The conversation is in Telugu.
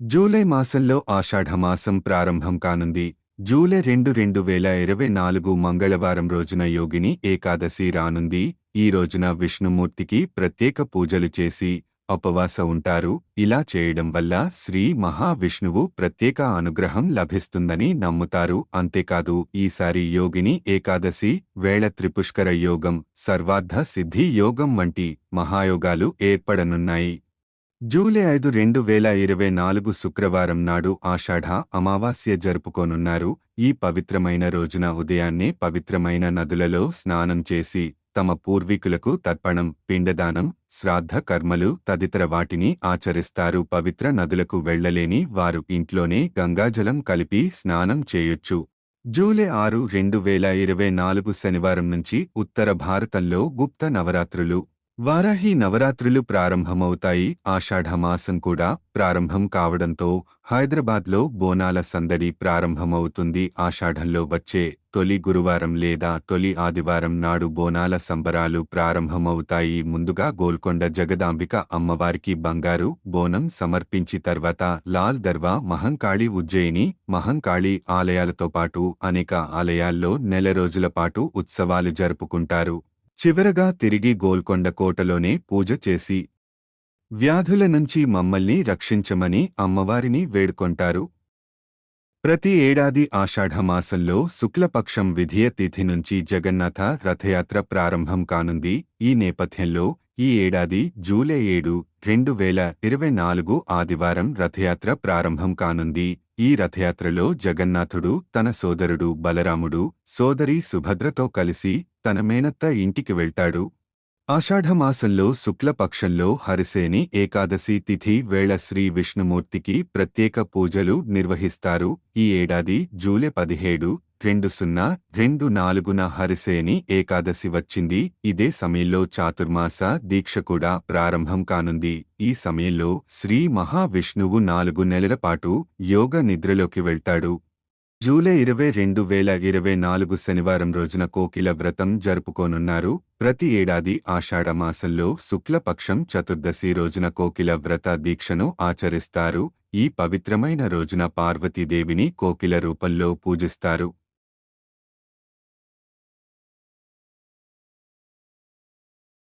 జూలై మాసంలో ఆషాఢమాసం ప్రారంభం కానుంది. జూలై రెండు రెండు వేల ఇరవై నాలుగు మంగళవారం రోజున యోగిని ఏకాదశి రానుంది. ఈ రోజున విష్ణుమూర్తికి ప్రత్యేక పూజలు చేసి ఉపవాస ఉంటారు. ఇలా చేయడం వల్ల శ్రీ మహావిష్ణువు ప్రత్యేక అనుగ్రహం లభిస్తుందని నమ్ముతారు. అంతేకాదు ఈసారి యోగిని ఏకాదశి వేళ త్రిపుష్కర యోగం సర్వార్థ సిద్ధి యోగం వంటి మహాయోగాలు ఏర్పడనున్నాయి. జూలై ఐదు రెండు వేల ఇరవై నాలుగు శుక్రవారం నాడు ఆషాఢ అమావాస్య జరుపుకోనున్నారు. ఈ పవిత్రమైన రోజున ఉదయాన్నే పవిత్రమైన నదులలో స్నానం చేసి తమ పూర్వీకులకు తర్పణం పిండదానం శ్రాద్ధ కర్మలు తదితర వాటిని ఆచరిస్తారు. పవిత్ర నదులకు వెళ్ళలేని వారు ఇంట్లోనే గంగాజలం కలిపి స్నానం చేయొచ్చు. జూలై ఆరు రెండు వేల ఇరవై నాలుగు శనివారం నుంచి ఉత్తర భారతంలో గుప్త నవరాత్రులు వారాహి నవరాత్రులు ప్రారంభమవుతాయి. ఆషాఢమాసం కూడా ప్రారంభం కావడంతో హైదరాబాద్లో బోనాల సందడి ప్రారంభమవుతుంది. ఆషాఢంలో వచ్చే తొలి గురువారం లేదా తొలి ఆదివారం నాడు బోనాల సంబరాలు ప్రారంభమవుతాయి. ముందుగా గోల్కొండ జగదాంబిక అమ్మవారికి బంగారు బోనం సమర్పించి తర్వాత లాల్ దర్వా మహంకాళి ఉజ్జయిని మహంకాళి ఆలయాలతో పాటు అనేక ఆలయాల్లో నెల రోజుల పాటు ఉత్సవాలు జరుపుకుంటారు. చివరగా తిరిగి గోల్కొండ కోటలోనే పూజ చేసి వ్యాధుల నుంచి మమ్మల్ని రక్షించమని అమ్మవారిని వేడుకొంటారు. ప్రతి ఏడాది ఆషాఢమాసంలో శుక్లపక్షం విధియ తిథి నుంచి జగన్నాథ రథయాత్ర ప్రారంభం కానుంది. ఈ నేపథ్యంలో ఈ ఏడాది జూలై ఏడు రెండు వేల ఇరవై నాలుగు ఆదివారం రథయాత్ర ప్రారంభం కానుంది. ఈ రథయాత్రలో జగన్నాథుడు తన సోదరుడు బలరాముడు సోదరి సుభద్రతో కలిసి తన మేనత్త ఇంటికి వెళ్తాడు. ఆషాఢమాసంలో శుక్లపక్షంలో హరిసేని ఏకాదశి తిథి వేళ శ్రీ విష్ణుమూర్తికి ప్రత్యేక పూజలు నిర్వహిస్తారు. ఈ ఏడాది జూలై పదిహేడు రెండు సున్నా రెండు నాలుగున హరిసేని ఏకాదశి వచ్చింది. ఇదే సమయంలో చాతుర్మాస దీక్ష కూడా ప్రారంభం కానుంది. ఈ సమయంలో శ్రీ మహావిష్ణువు నాలుగు నెలల పాటు యోగ నిద్రలోకి వెళ్తాడు. జూలై ఇరవై రెండు వేల ఇరవై నాలుగు శనివారం రోజున కోకిల వ్రతం జరుపుకోనున్నారు. ప్రతి ఏడాది ఆషాఢమాసంలో శుక్లపక్షం చతుర్దశి రోజున కోకిల వ్రత దీక్షను ఆచరిస్తారు. ఈ పవిత్రమైన రోజున పార్వతీదేవిని కోకిల రూపంలో పూజిస్తారు.